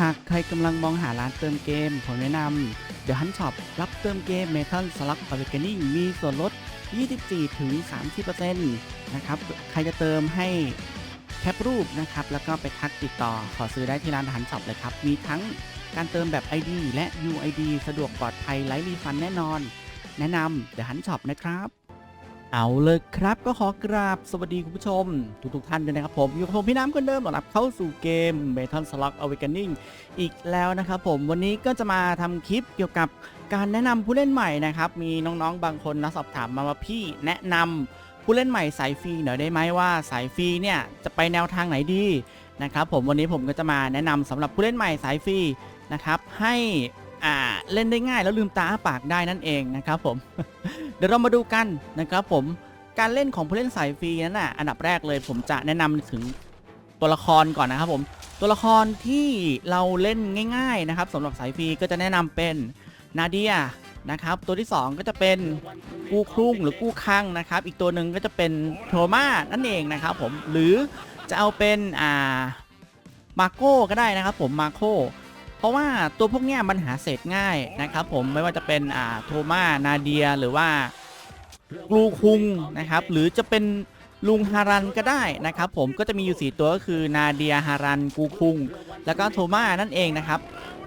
หากใครกำลังมองหาร้านเติมเกม ผมแนะนำ The Hunt Shop รับเติมเกม Metal Slug Awakening มีส่วนลด 24ถึง30%นะครับ ใครจะเติมให้แคปรูปนะครับ แล้วก็ไปทักติดต่อขอซื้อได้ที่ร้าน The Hunt Shop เลยครับ มีทั้งการเติมแบบ ID และ UID สะดวกปลอดภัยไร้รีฟันแน่นอน แนะนำ The Hunt Shop นะครับ เอาเลยครับก็ขอกราบสวัสดีคุณผู้ชม ทุกๆท่านด้วยนะครับผมอยู่กับผมพี่น้ำคนเดิมต้อนรับเข้าสู่เกม Metal Slug Awakening อีกแล้วนะครับผมวันนี้ก็จะมาทำคลิปเกี่ยวกับการแนะนำผู้เล่นใหม่นะครับ มีน้องๆบางคนนะสอบถามมาว่าพี่แนะนำผู้เล่นใหม่สายฟรีหน่อยได้ไหมว่าสายฟรีเนี่ยจะไปแนวทางไหนดีนะครับผมวันนี้ผมก็จะมาแนะนำสำหรับผู้เล่นใหม่สายฟรีนะครับให้อ่าเล่นได้ง่ายแล้วลืมตาปากได้นั่นเองนะครับผม เดี๋ยวเรามาดูกันนะครับผมการเล่นของผู้เล่นสายฟรีนั้นน่ะอันดับแรกเลยผมจะแนะนำถึงตัวละครก่อนนะครับผมตัวละครที่เราเล่นง่าย ๆนะครับสำหรับสายฟรีก็จะแนะนำเป็นนาเดียนะครับ ตัวที่ 2 ก็จะเป็นกู้ครุ่งหรือกู้คังนะครับ อีกตัวหนึ่งก็จะเป็นโทมานั่นเองนะครับผมหรือจะเอาเป็นอ่ามาโก้ก็ได้นะครับผมมาโคเพราะว่าตัวพวกเนี้ยมันหาเศษง่ายนะครับผมไม่ว่าจะเป็นอ่าโทมานาเดียหรือว่า กลูคุงนะครับ หรือจะเป็นลุงฮารันก็ได้นะครับผมก็จะมีอยู่ 4 ตัวก็คือนาเดียฮารันกูคุง แล้วก็โทมานั่นเองนะครับ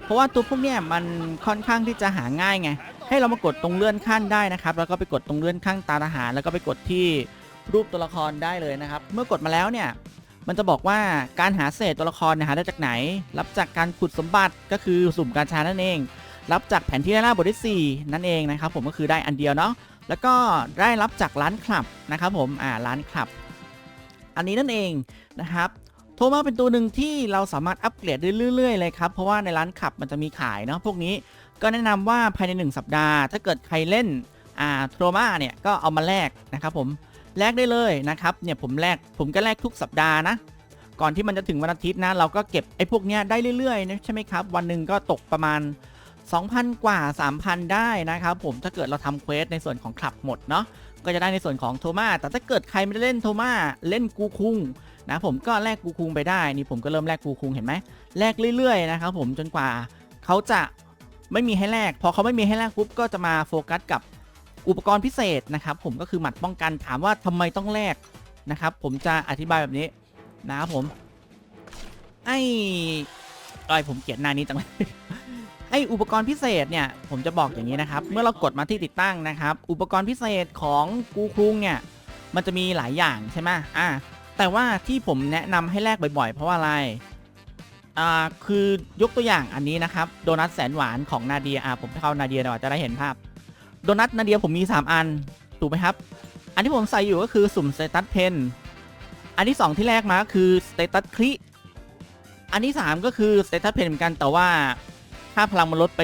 เพราะว่าตัวพวกเนี้ยมันค่อนข้างที่จะหาง่ายไง ให้เรามากดตรงเลื่อนขั้นได้นะครับ แล้วก็ไปกดตรงเลื่อนข้างตาทหาร แล้วก็ไปกดที่รูปตัวละครได้เลยนะครับ เมื่อกดมาแล้วเนี่ยมันจะบอกว่าการหาเศษตัวละครเนี่ยหาได้จากไหน รับจากการขุดสมบัติก็คือสุ่มกาชานั่นเอง รับจากแผนที่หน้าบทที่ 4 นั่นเองนะครับผมก็คือได้อันเดียวเนาะ แล้วก็ได้รับจากร้านคลับนะครับผมอ่าร้านคลับ อันนี้นั่นเองนะครับโทมาเป็นตัวหนึ่งที่เราสามารถอัปเกรดได้เรื่อยๆเลยครับเพราะว่าในร้านขับมันจะมีขายเนาะพวกนี้ก็แนะนำว่าภายใน 1 สัปดาห์ ถ้าเกิดใครเล่นอ่าโทมาเนี่ยก็เอามาแลกนะครับผมแลกได้เลยนะครับเนี่ยผมแลกผมก็แลกทุกสัปดาห์นะก่อนที่มันจะถึงวันอาทิตย์นะเราก็เก็บไอ้พวกเนี้ยได้เรื่อยๆนะใช่ไหมครับวันหนึ่งก็ตกประมาณ 2,000 กว่า 3,000 ได้นะครับผมถ้าเกิดเราทำเควสในส่วนของคลับหมดเนาะก็จะได้ในส่วนของโทมาแต่ถ้าเกิดใครไม่ได้เล่นโทมาเล่นกูคุงนะผมก็แลกกูคุงไปได้นี่ผมก็เริ่มแลกกูคุงเห็นไหมแลกเรื่อยๆนะครับผมจนกว่าเขาจะไม่มีให้แลกพอเขาไม่มีให้แลกปุ๊บก็จะมาโฟกัสกับอุปกรณ์พิเศษนะครับผมก็คือหมัดป้องกันถามว่าทำไมต้องแลกนะครับผมจะอธิบายแบบนี้นะครับผมไอ้ไอ้ยผมเกลียดหน้านี้จังเลย ไออุปกรณ์พิเศษเนี่ยผมจะบอกอย่างนี้นะครับ เมื่อเรากดมาที่ติดตั้งนะครับ อุปกรณ์พิเศษของกูครุงเนี่ยมันจะมีหลายอย่างใช่ไหมอ่าแต่ว่าที่ผมแนะนำให้แลกบ่อยๆ เพราะว่าอะไรอ่าคือยกตัวอย่างอันนี้นะครับโดนัทแสนหวานของนาเดียอ่าผมเข้านาเดียเดี๋ยวจะได้เห็นภาพโดนัทนาเดียผมมี 3 อันถูกไหมครับ อันที่ผมใส่อยู่ก็คือสุ่มสเตตัสเพนอันที่ 2 ที่แรกมาก็คือสเตตัสคลิอันที่ 3 ก็คือสเตตัสเพนเหมือนกันแต่ว่า ค่าพลังมันลดไป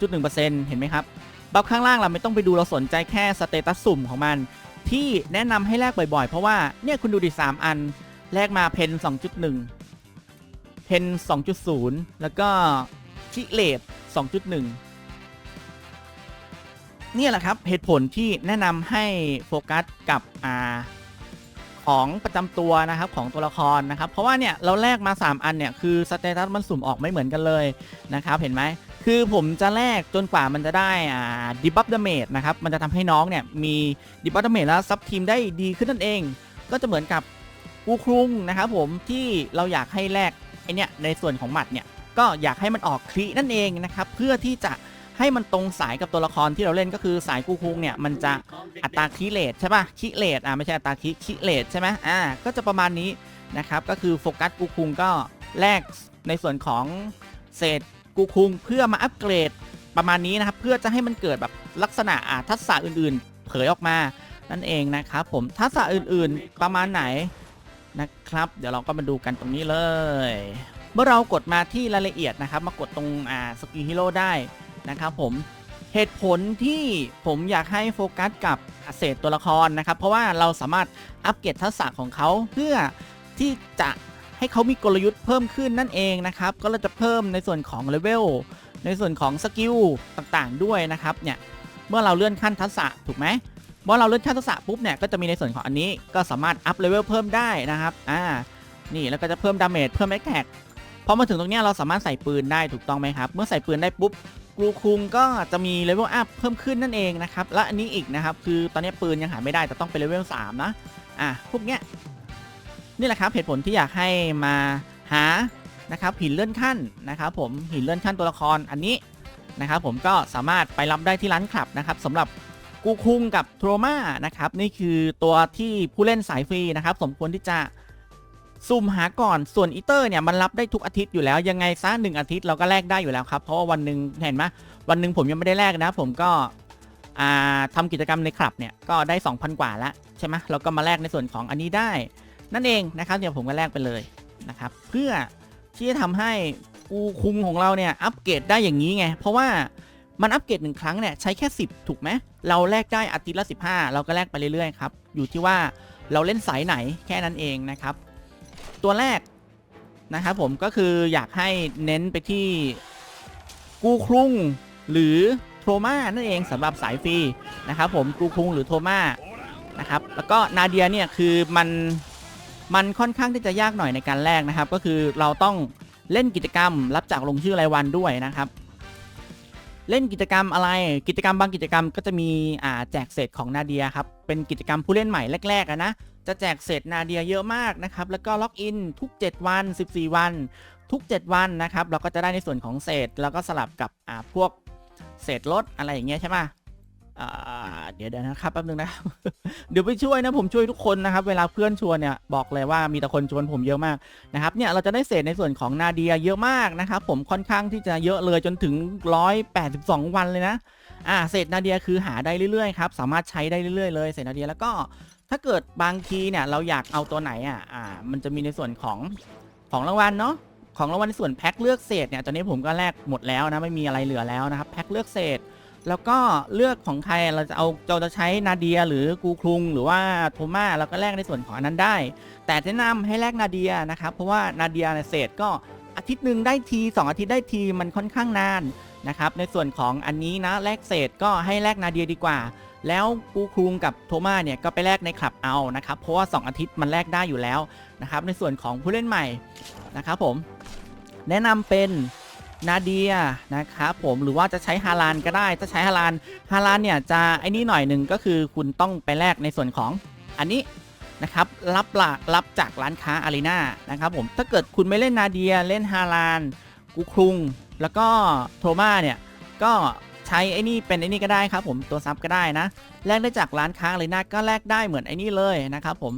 0.1%เห็นไหมครับ บัฟข้างล่างเราไม่ต้องไปดูเราสนใจแค่สเตตัสสุ่มของมัน ที่แนะนำให้แลกบ่อยๆ เพราะว่าเนี่ยคุณดูดิ 3 อัน แลกมาเพน 2.1 เพน 2.0 แล้วก็คิเลต2.1 เนี่ยแหละครับเหตุผลที่แนะนำให้โฟกัสกับอ่า ของประจำตัวนะครับของตัวละครนะครับ เพราะว่าเนี่ยเราแลกมา 3 อันเนี่ยคือสเตตัสมันสุ่มออกไม่เหมือนกันเลยนะครับเห็นไหมคือผมจะแลกจนกว่ามันจะได้อ่าดิบัฟดาเมจนะครับมันจะทำให้น้องเนี่ยมีดิบัฟดาเมจแล้วซับทีมได้ดีขึ้นนั่นเอง ก็จะเหมือนกับกูครุงนะครับผมที่เราอยากให้แลกไอเนี่ยในส่วนของหมัดเนี่ยก็อยากให้มันออกคลีนั่นเองนะครับเพื่อที่จะ ให้มันตรงสายกับตัวละครที่เราเล่นก็คือสายกูคุงเนี่ยมันจะอัตราคิเลตใช่ปะคิเลตอ่าไม่ใช่อัตราคิคิเลตใช่ไหมอ่าก็จะประมาณนี้นะครับก็คือโฟกัสกูคุงก็แลกในส่วนของเศษกูคุงเพื่อมาอัปเกรดประมาณนี้นะครับเพื่อจะให้มันเกิดแบบลักษณะทักษะอื่นๆ เผยออกมานั่นเองนะครับผมทักษะอื่นๆประมาณไหนนะครับ เดี๋ยวเราก็มาดูกันตรงนี้เลย เมื่อเรากดมาที่รายละเอียดนะครับ มากดตรงอ่าสกิลฮีโร่ได้ นะครับผมเหตุผลที่ผมอยากให้โฟกัสกับเศษตัวละครนะครับ เพราะว่าเราสามารถอัปเกรดทักษะของเขาเพื่อที่จะให้เขามีกลยุทธ์เพิ่มขึ้นนั่นเองนะครับ ก็เราจะเพิ่มในส่วนของเลเวลในส่วนของสกิลต่างๆ ด้วยนะครับเนี่ยเมื่อเราเลื่อนขั้นทักษะถูกไหมเมื่อเราเลื่อนขั้นทักษะปุ๊บเนี่ยก็จะมีในส่วนของอันนี้ก็สามารถอัพเลเวลเพิ่มได้นะครับอ่านี่แล้วก็จะเพิ่มดาเมจเพิ่มแอคแท็กพอมาถึงตรงนี้เราสามารถใส่ปืนได้ถูกต้องไหมครับ เมื่อใส่ปืนได้ปุ๊บ กรูคุงก็จะมีเลเวลอัพเพิ่มขึ้นนั่นเองนะครับ และอันนี้อีกนะครับ คือตอนนี้ปืนยังหาไม่ได้แต่ต้องเป็นเลเวล3นะ อะ พวกเนี้ยนี่แหละครับเหตุผลที่อยากให้มาหานะครับหินเลื่อนขั้นนะครับผมหินเลื่อนขั้นตัวละครอันนี้นะครับผมก็สามารถไปรับได้ที่ร้านคลับนะครับสำหรับกูคุงกับโทรมานะครับนี่คือตัวที่ผู้เล่นสายฟรีนะครับสมควรที่จะ ซุ่มหาก่อนส่วนอีเตอร์เนี่ยมันรับได้ทุกอาทิตย์อยู่แล้วยังไงซะหนึ่งอาทิตย์เราก็แลกได้อยู่แล้วครับเพราะว่าวันหนึ่งเห็นไหมวันหนึ่งผมยังไม่ได้แลกนะ ผมก็อ่าทำกิจกรรมในคลับเนี่ยก็ได้ 2,000 กว่าล้วใช่ไหมเราก็มาแลกในส่วนของอันนี้ได้ นั่นเองนะครับเดี๋ยวผมก็แลกไปเลยนะครับเพื่อที่จะทำให้กูคุงของเราเนี่ยอัปเกรดได้อย่างนี้ไงเพราะว่ามันอัปเกรดหนึ่งครั้งเนี่ยใช้แค่ 10 ถูกไหมเราแลกได้อาทิตย์ละ 15 เราก็แลกไปเรื่อยๆครับอยู่ที่ว่าเราเล่นสายไหนแค่นั้นเองนะครับ ตัวแรกนะครับผมก็คืออยากให้เน้นไปที่กูครุงหรือโทมานั่นเองสำหรับสายฟรีนะครับผมกูครุงหรือโทมานะครับแล้วก็นาเดียเนี่ยคือมันมันค่อนข้างที่จะยากหน่อยในการแลกนะครับ ก็คือเราต้องเล่นกิจกรรม รับจากลงชื่อรายวันด้วยนะครับ เล่นกิจกรรมอะไรกิจกรรมบางกิจกรรมก็จะมีอ่าแจกเศษของนาเดียครับเป็นกิจกรรมผู้เล่นใหม่แรกๆนะ จะแจกเศษนาเดียเยอะมากนะครับ แล้วก็ล็อกอินทุก 7 วัน 14 วัน ทุก 7 วันนะครับ เราก็จะได้ในส่วนของเศษ แล้วก็สลับกับอ่าพวกเศษรถอะไรอย่างเงี้ยใช่ไหมเดี๋ยวเดี๋ยวนะครับแป๊บนึงนะครับ เดี๋ยวไปช่วยนะผมช่วยทุกคนนะครับ เวลาเพื่อนชวนเนี่ยบอกเลยว่ามีแต่คนชวนผมเยอะมากนะครับเนี่ยเราจะได้เศษในส่วนของนาเดียเยอะมากนะครับผมค่อนข้างที่จะเยอะเลยจนถึง 182 วันเลยนะอ่าเศษนาเดียคือหาได้เรื่อยๆครับสามารถใช้ได้เรื่อยๆเลยเศษนาเดียแล้วก็ ถ้าเกิดบางทีเนี่ยเราอยากเอาตัวไหนอะอ่า มันจะมีในส่วนของของรางวัลเนาะของรางวัลในส่วนแพ็คเลือกเศษเนี่ยตอนนี้ผมก็แลกหมดแล้วนะไม่มีอะไรเหลือแล้วนะครับแพ็คเลือกเศษ แล้วก็เลือกของใครเราจะเอาเราจะใช้นาเดียหรือกูครุงหรือว่าโทม่าเราก็แลกในส่วนของอันนั้นได้ แต่แนะนำให้แลกนาเดียนะครับเพราะว่านาเดียเนี่ยเศษก็อาทิตย์หนึ่งได้ที 2 อาทิตย์ได้ทีมันค่อนข้างนานนะครับในส่วนของอันนี้นะแลกเศษก็ให้แลกนาเดียดีกว่า แล้วกูครุงกับโทม่าเนี่ยก็ไปแลกในคลับเอานะครับ เพราะว่า 2 อาทิตย์มันแลกได้อยู่แล้วนะครับ ในส่วนของผู้เล่นใหม่นะครับผม แนะนำเป็นนาเดียนะครับผมหรือว่าจะใช้ฮาลานก็ได้ ถ้าใช้ฮาลานฮาลานเนี่ยจะไอ้นี่หน่อยหนึ่งก็คือคุณต้องไปแลกในส่วนของอันนี้นะครับรับละรับจากร้านค้าอารีนานะครับผมถ้าเกิดคุณไม่เล่นนาเดียเล่นฮาลานกูครุง แล้วก็โทม่าเนี่ยก็ ช้ไอ้นี่เป็นไอ้นี่ก็ได้ครับผมตัวซับก็ได้นะแลกได้จากร้านค้าอารีนาก็แลกได้เหมือนไอ้นี่เลยนะครับผม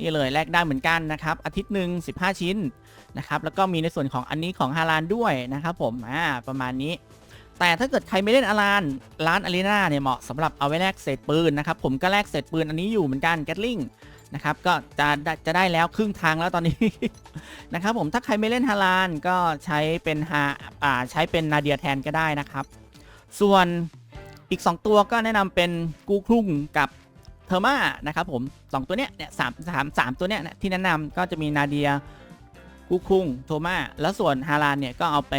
นี่เลยแลกได้เหมือนกันนะครับอาทิตย์หนึ่ง15 ชิ้นนะครับแล้วก็มีในส่วนของอันนี้ของฮาลานด้วยนะครับผมอ่าประมาณนี้ แต่ถ้าเกิดใครไม่เล่นอารานร้านอารีนาเนี่ยเหมาะสำหรับเอาไว้แลกเศษปืนนะครับผมก็แลกเศษปืนอันนี้อยู่เหมือนกันแกตลิงนะครับก็จะจะได้แล้วครึ่งทางแล้วตอนนี้ นะครับผมถ้าใครไม่เล่นฮาลานก็ใช้เป็นฮาอ่าใช้เป็นนาเดียแทนก็ได้นะครับ ส่วนอีก 2 ตัวก็แนะนำเป็นกูครุ่งกับเทอร์มานะครับผมสองตัวเนี้ยเนี่ยสามสามสามตัวเนี้ยที่แนะนำก็จะมีนาเดียกูครุ่งโทมาแล้วส่วนฮารานเนี่ยก็เอาไป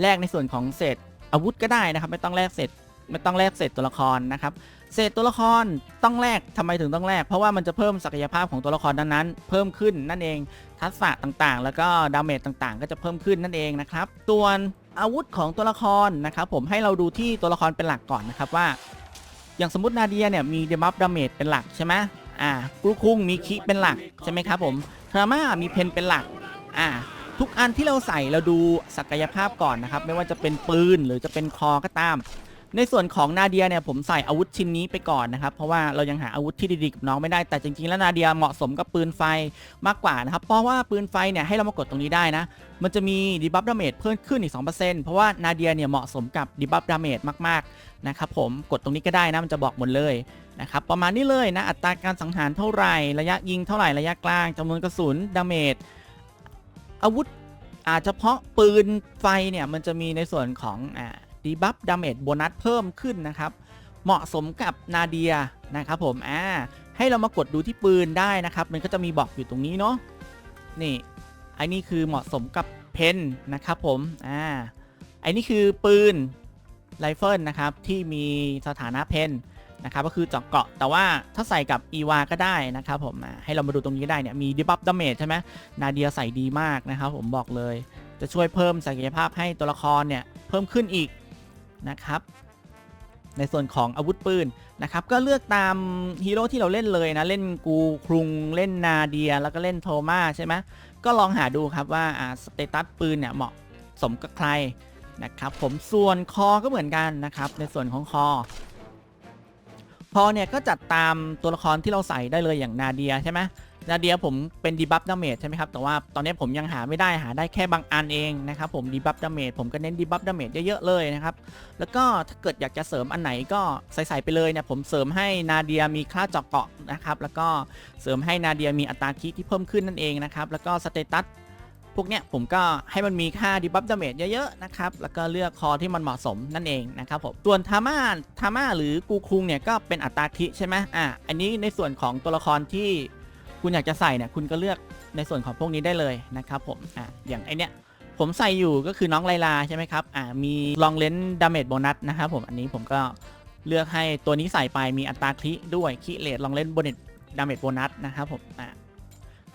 แลกในส่วนของเศษอาวุธก็ได้นะครับ ไม่ต้องแลกเศษไม่ต้องแลกเศษตัวละครนะครับเศษตัวละครต้องแลกทำไมถึงต้องแลกเพราะว่ามันจะเพิ่มศักยภาพของตัวละครนั้นๆเพิ่มขึ้นนั่นเองทักษะต่างๆ แล้วก็ดาเมจต่างๆ ก็จะเพิ่มขึ้นนั่นเองนะครับส่วน อาวุธของตัวละครนะครับผมให้เราดูที่ตัวละครเป็นหลักก่อนนะครับว่า อย่างสมมตินาเดียเนี่ยมีเดมัฟดาเมจเป็นหลักใช่ไหมอ่ากรูคุงมีคิเป็นหลักใช่ไหมครับผมเทอร์มามีเพนเป็นหลักอ่าทุกอันที่เราใส่เราดูศักยภาพก่อนนะครับ ไม่ว่าจะเป็นปืนหรือจะเป็นคอก็ตาม ในส่วนของนาเดียเนี่ยผมใส่อาวุธชิ้นนี้ไปก่อนนะครับ เพราะว่าเรายังหาอาวุธที่ดีๆกับน้องไม่ได้แต่จริงๆ แล้วนาเดียเหมาะสมกับปืนไฟมากกว่านะครับ เพราะว่าปืนไฟเนี่ยให้เรามากดตรงนี้ได้นะ มันจะมีดีบัฟดาเมจเพิ่มขึ้นอีก 2%เพราะว่านาเดียเนี่ยเหมาะสมกับดีบัฟดาเมจมากๆนะครับผมกดตรงนี้ก็ได้นะมันจะบอกหมดเลยนะครับประมาณนี้เลยนะอัตราการสังหารเท่าไหร่ระยะยิงเท่าไหร่ระยะกลางจำนวนกระสุนดาเมจอาวุธอาจเฉพาะปืนไฟเนี่ยมันจะมีในส่วนของอ่า ดีบัฟดาเมจโบนัสเพิ่มขึ้นนะครับ เหมาะสมกับนาเดียนะครับผมอ่าให้เรามากดดูที่ปืนได้นะครับ มันก็จะมีบอกอยู่ตรงนี้เนาะนี่ไอ้นี่คือเหมาะสมกับเพนนะครับผมอ่าไอ้นี่คือปืนไรเฟิลนะครับที่มีสถานะเพนนะครับก็คือเจาะเกาะแต่ว่าถ้าใส่กับอีวาก็ได้นะครับผมให้เรามาดูตรงนี้ได้เนี่ยมีดิบัฟดาเมจใช่ไหมนาเดียใส่ดีมากนะครับผมบอกเลยจะช่วยเพิ่มศักยภาพให้ตัวละครเนี่ยเพิ่มขึ้นอีก นะครับ ในส่วนของอาวุธปืนนะครับ ก็เลือกตามฮีโร่ที่เราเล่นเลยนะ เล่นกูครุงเล่นนาเดีย แล้วก็เล่นโทมาใช่ไหมก็ลองหาดูครับว่าสเตตัสปืนเนี่ยเหมาะสมกับใครนะครับผมส่วนคอก็เหมือนกันนะครับ ในส่วนของคอคอเนี่ยก็จัดตามตัวละครที่เราใส่ได้เลยอย่างนาเดียใช่ไหม นาเดียผมเป็นดีบัฟดาเมจใช่ไหมครับ แต่ว่าตอนนี้ผมยังหาไม่ได้หาได้แค่บางอันเองนะครับผมดีบัฟดาเมจผมก็เน้นดีบัฟดาเมจเยอะๆเลยนะครับ แล้วก็ถ้าเกิดอยากจะเสริมอันไหนก็ใส่ๆไปเลยเนี่ยผมเสริมให้นาเดียมีค่าเจาะเกาะนะครับ แล้วก็เสริมให้นาเดียมีอัตราคิที่เพิ่มขึ้นนั่นเองนะครับ แล้วก็สเตตัสพวกเนี้ยผมก็ให้มันมีค่าดีบัฟดาเมจเยอะๆนะครับ แล้วก็เลือกคอที่มันเหมาะสมนั่นเองนะครับผม ส่วนทาม่าทาม่าหรือกูคุงเนี่ยก็เป็นอัตราคิใช่ไหมอะ อันนี้ในส่วนของตัวละครที่ คุณอยากจะใส่เนี่ยคุณก็เลือกในส่วนของพวกนี้ได้เลยนะครับผมอะอย่างไอเนี้ยผมใส่อยู่ก็คือน้องไลลาใช่ไหมครับอ่ามีลองเลนดาเมจโบนัสนะครับผมอันนี้ผมก็เลือกให้ตัวนี้ใส่ไปมีอัตราคลิด้วยคลิเลตลองเลนโบนัสดาเมจโบนัสนะครับผมอ่า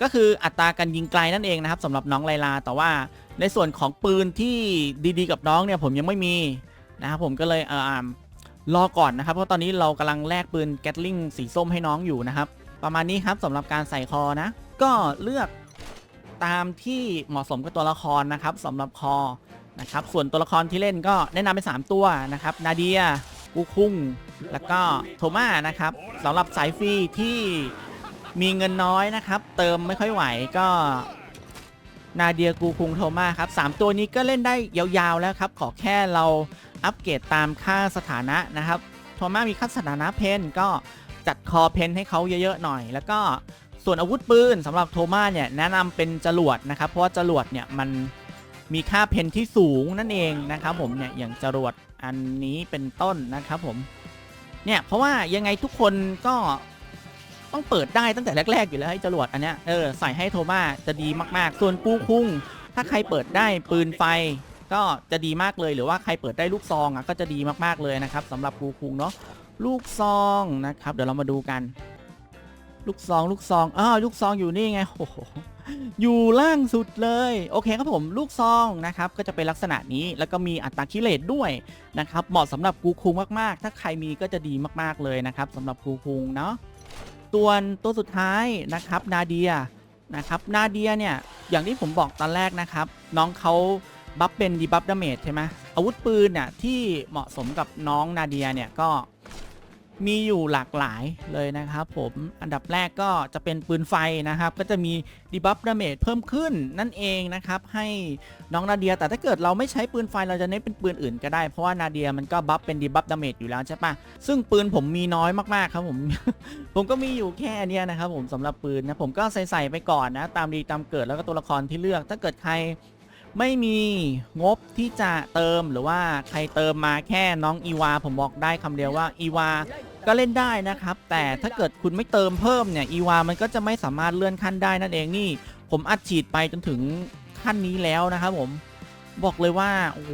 ก็คืออัตราการยิงไกลนั่นเองนะครับสำหรับน้องไลลา แต่ว่าในส่วนของปืนที่ดีๆ กับน้องเนี่ยผมยังไม่มีนะครับผมก็เลยเอออ่ารอก่อนนะครับเพราะตอนนี้เรากำลังแลกปืนแกตลิงสีส้มให้น้องอยู่นะครับ ประมาณนี้ครับสำหรับการใส่คอนะ ก็เลือกตามที่เหมาะสมกับตัวละครนะครับสำหรับคอนะครับ ส่วนตัวละครที่เล่นก็แนะนำเป็น3ตัวนะครับ นาเดียกูคุงแล้วก็โทม่านะครับสำหรับสายฟรีที่มีเงินน้อยนะครับ เติมไม่ค่อยไหวก็นาเดียกูคุงโทม่าครับสามตัวนี้ก็เล่นได้ยาวๆแล้วครับ ขอแค่เราอัปเกรดตามค่าสถานะนะครับ โทม่ามีค่าสถานะเพนก็ จัดคอเพนให้เขาเยอะๆหน่อย แล้วก็ส่วนอาวุธปืนสำหรับโทมาเนี่ยแนะนำเป็นจรวดนะครับ เพราะว่าจรวดเนี่ยมันมีค่าเพนที่สูงนั่นเองนะครับผมเนี่ยอย่างจรวดอันนี้เป็นต้นนะครับผมเนี่ยเพราะว่ายังไงทุกคนก็ต้องเปิดได้ตั้งแต่แรก ๆ อยู่แล้วให้จรวดอันเนี้ยเออใส่ให้โทมาจะดีมาก ๆ ส่วนปูคุ้ง ถ้าใครเปิดได้ปืนไฟก็จะดีมากเลยหรือว่าใครเปิดได้ลูกซองอะก็จะดีมากๆเลยนะครับสำหรับปูคุงเนาะ ลูกซองนะครับ เดี๋ยวเรามาดูกัน ลูกซอง ลูกซองอ้าวลูกซองอยู่นี่ไงโอ้โหอยู่ล่างสุดเลย โอเคครับผมลูกซองนะครับ ก็จะเป็นลักษณะนี้แล้วก็มีอัตราคิเลตด้วยนะครับ เหมาะสำหรับกูคุงมากๆ ถ้าใครมีก็จะดีมากๆเลยนะครับสำหรับกูคุงเนาะส่วตัวสุดท้ายนะครับนาเดียนะครับนาเดียเนี่ยอย่างที่ผมบอกตอนแรกนะครับ น้องเขาบัฟเป็นดีบัฟดาเมจใช่ไหมอาวุธปืนเนี่ยที่เหมาะสมกับน้องนาเดียเนี่ยก็ มีอยู่หลากหลายเลยนะครับผมอันดับแรกก็จะเป็นปืนไฟนะครับ ก็จะมีดีบัฟดาเมจเพิ่มขึ้นนั่นเองนะครับ ให้น้องนาเดีย แต่ถ้าเกิดเราไม่ใช้ปืนไฟเราจะเน้นเป็นปืนอื่นก็ได้ เพราะว่านาเดียมันก็บัฟเป็นดีบัฟดาเมจอยู่แล้วใช่ปะซึ่งปืนผมมีน้อยมากๆครับผม ผมก็มีอยู่แค่เนี้ยนะครับ ผมสำหรับปืนนะผมก็ใส่ๆไปก่อนนะ ตามดีตามเกิดแล้วก็ตัวละครที่เลือก ถ้าเกิดใคร ไม่มีงบที่จะเติมหรือว่าใครเติมมาแค่น้องอีวา ผมบอกได้คำเดียวว่าอีวาก็เล่นได้นะครับ แต่ถ้าเกิดคุณไม่เติมเพิ่มเนี่ยอีวามันก็จะไม่สามารถเลื่อนขั้นได้นั่นเองนี่ ผมอัดฉีดไปจนถึงขั้นนี้แล้วนะครับผมบอกเลยว่าโอ้โห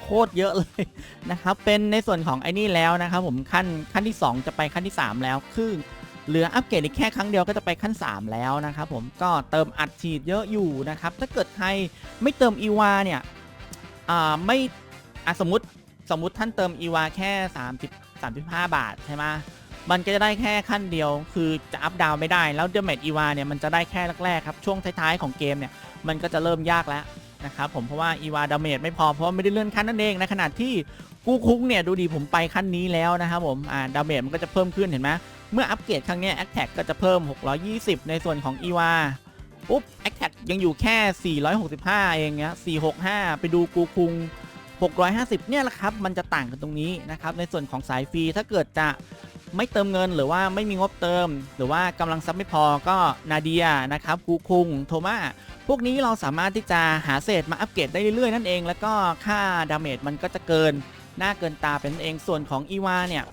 โคตรเยอะเลยนะครับเป็นในส่วนของไอ้นี่แล้วนะครับผมขั้นขั้นที่ 2 จะไปขั้นที่ 3 แล้วคือ เหลืออัปเกรดอีกแค่ครั้งเดียวก็จะไปขั้น 3 แล้วนะครับผมก็เติมอัดฉีดเยอะอยู่นะครับ ถ้าเกิดใครไม่เติมอีวาเนี่ยอ่าไม่อะสมมติสมมติท่านเติมอีวาแค่ 30 35 บาทใช่ไหมมันก็จะได้แค่ขั้นเดียว คือจะอัพดาวไม่ได้ แล้วเดเมจอีวาเนี่ยมันจะได้แค่แรกๆครับ ช่วงท้ายๆของเกมเนี่ยมันก็จะเริ่มยากแล้วนะครับผมเพราะว่าอีวาดาเมจไม่พอเพราะาไม่ได้เลื่อนขั้นนั่นเองในขณะที่กูคุกเนี่ยดูดีผมไปขั้นนี้แล้วนะครับผมอ่าดาเมจมันก็จะเพิ่มขึ้นเห็นไหม เมื่ออัปเกรดครั้งนี้แอคแท็กก็จะเพิ่ม 620 ในส่วนของอีวาปุ๊บแอคแท็กยังอยู่แค่ 465 เองเนี้ย465 ไปดูกูคุง 650 เนี่ยแหละครับ มันจะต่างกันตรงนี้นะครับ ในส่วนของสายฟรีถ้าเกิดจะไม่เติมเงินหรือว่าไม่มีงบเติม หรือว่ากำลังซับไม่พอก็นาเดียนะครับกูคุง โทมาพวกนี้เราสามารถที่จะหาเศษมาอัปเกรดได้เรื่อยๆนั่นเอง แล้วก็ค่าดาเมจมันก็จะเกินหน้าเกินตาเป็นเองส่วนของอีวาเนี่ย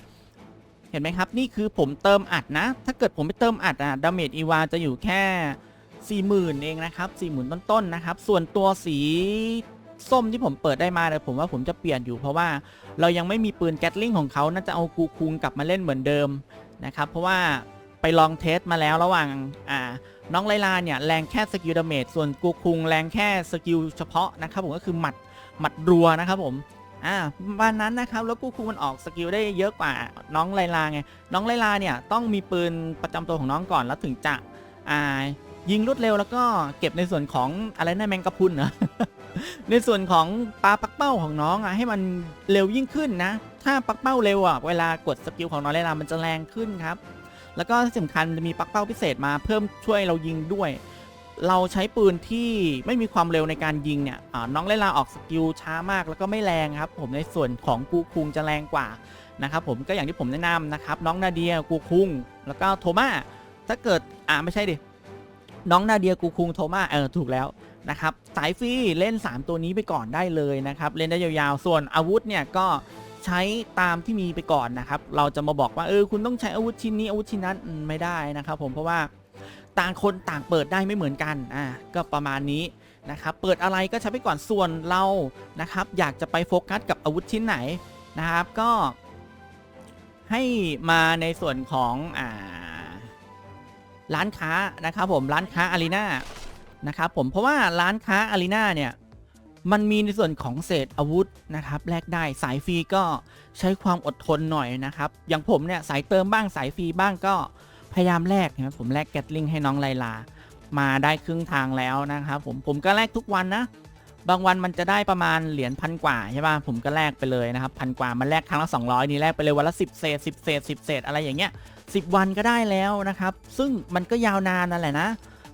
เห็นไหมครับ นี่คือผมเติมอัดนะ ถ้าเกิดผมไปเติมอัดอะดาเมจอีวาจะอยู่แค่ 40,000 เองนะครับ40,000ต้นๆนะครับ ส่วนตัวสีส้มที่ผมเปิดได้มาเนี่ยผมว่าผมจะเปลี่ยนอยู่เพราะว่าเรายังไม่มีปืนแกตลิงของเขาน่าจะเอากูคุงกลับมาเล่นเหมือนเดิมนะครับ เพราะว่าไปลองเทสมาแล้วระหว่างอ่าน้องไลลาเนี่ยแรงแค่สกิลดาเมจส่วนกูคุงแรงแค่สกิลเฉพาะนะครับผมก็คือหมัดหมัดรัวนะครับผม อ่าวันนั้นนะครับแล้วกูคุงมันออกสกิลได้เยอะกว่าน้องไลลาไงน้องไลลาเนี่ยต้องมีปืนประจำตัวของน้องก่อนแล้วถึงจะอ่ายิงรวดเร็วแล้วก็เก็บในส่วนของอะไรนะแมงกะพุนเหรอในส่วนของปลาปักเป้าของน้องอะให้มันเร็วยิ่งขึ้นนะ ถ้าปักเป้าเร็วอะเวลากดสกิลของน้องเลลามันจะแรงขึ้นครับแล้วก็ที่สำคัญจะมีปักเป้าพิเศษมาเพิ่มช่วยเรายิงด้วย เราใช้ปืนที่ไม่มีความเร็วในการยิงเนี่ยน้องเลลาออกสกิลช้ามากแล้วก็ไม่แรงครับ ผมในส่วนของกูคุงจะแรงกว่านะครับผมก็อย่างที่ผมแนะนำนะครับ น้องนาเดียกูคุง แล้วก็โทม่าถ้าเกิดอ่าไม่ใช่ดิน้องนาเดียกูคุงโทมาเออถูกแล้วนะครับสายฟรีเล่น 3 ตัวนี้ไปก่อนได้เลยนะครับเล่นได้ยาวๆ ส่วนอาวุธเนี่ยก็ใช้ตามที่มีไปก่อนนะครับ เราจะมาบอกว่าเออคุณต้องใช้อาวุธชิ้นนี้อาวุธชิ้นนั้นไม่ได้นะครับ ผมเพราะว่า ต่างคนต่างเปิดได้ไม่เหมือนกันอ่าก็ประมาณนี้นะครับเปิดอะไรก็ใช้ไปก่อนส่วนเรานะครับ อยากจะไปโฟกัสกับอาวุธชิ้นไหนนะครับ ก็ให้มาในส่วนของอ่าร้านค้านะครับผมร้านค้าอารีนานะครับผมเพราะว่าร้านค้าอารีนาเนี่ยมันมีในส่วนของเศษอาวุธนะครับแลกได้สายฟรีก็ใช้ความอดทนหน่อยนะครับ อย่างผมเนี่ยสายเติมบ้างสายฟรีบ้างก็ พยายามแลกนะครับผมแลกแกตลิงให้น้องไลลา มาได้ครึ่งทางแล้วนะครับผมผมก็แลกทุกวันนะ บางวันมันจะได้ประมาณเหรียญพันกว่าใช่ป่ะผมก็แลกไปเลยนะครับพันกว่ามันแลกครั้งละ200 นี่แลกไปเลยวันละ 10 เศษ 10 เศษ 10 เศษอะไรอย่างเงี้ย10 วันก็ได้แล้วนะครับ ซึ่งมันก็ยาวนานนั่นแหละนะ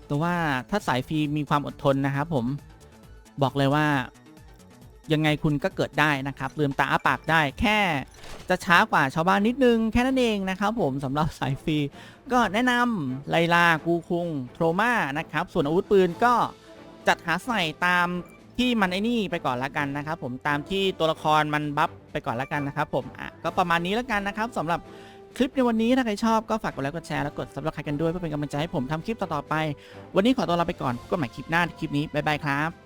แต่ว่าถ้าสายฟรีมีความอดทนนะครับผมบอกเลยว่ายังไงคุณก็เกิดได้นะครับลืมตาอ้าปากได้แค่ จะช้ากว่าชาวบ้านนิดนึงแค่นั้นเองนะครับผมสำหรับสายฟรี ก็แนะนำไลลากูคุงโทรมานะครับ ส่วนอาวุธปืนก็จัดหาใส่ตามที่มันไอ้นี่ไปก่อนละกันนะครับผมตามที่ตัวละครมันบัฟไปก่อนละกันนะครับผมอะก็ประมาณนี้ละกันนะครับสำหรับคลิปในวันนี้ถ้าใครชอบก็ฝากกดไลค์กดแชร์แล้วกดซับสไครต์กันด้วยเพื่อเป็นกำลังใจให้ผมทำคลิปต่อๆไป วันนี้ขอตัวลาไปก่อนก็ใหม่คลิปหน้าคลิปนี้บ๊ายบายครับ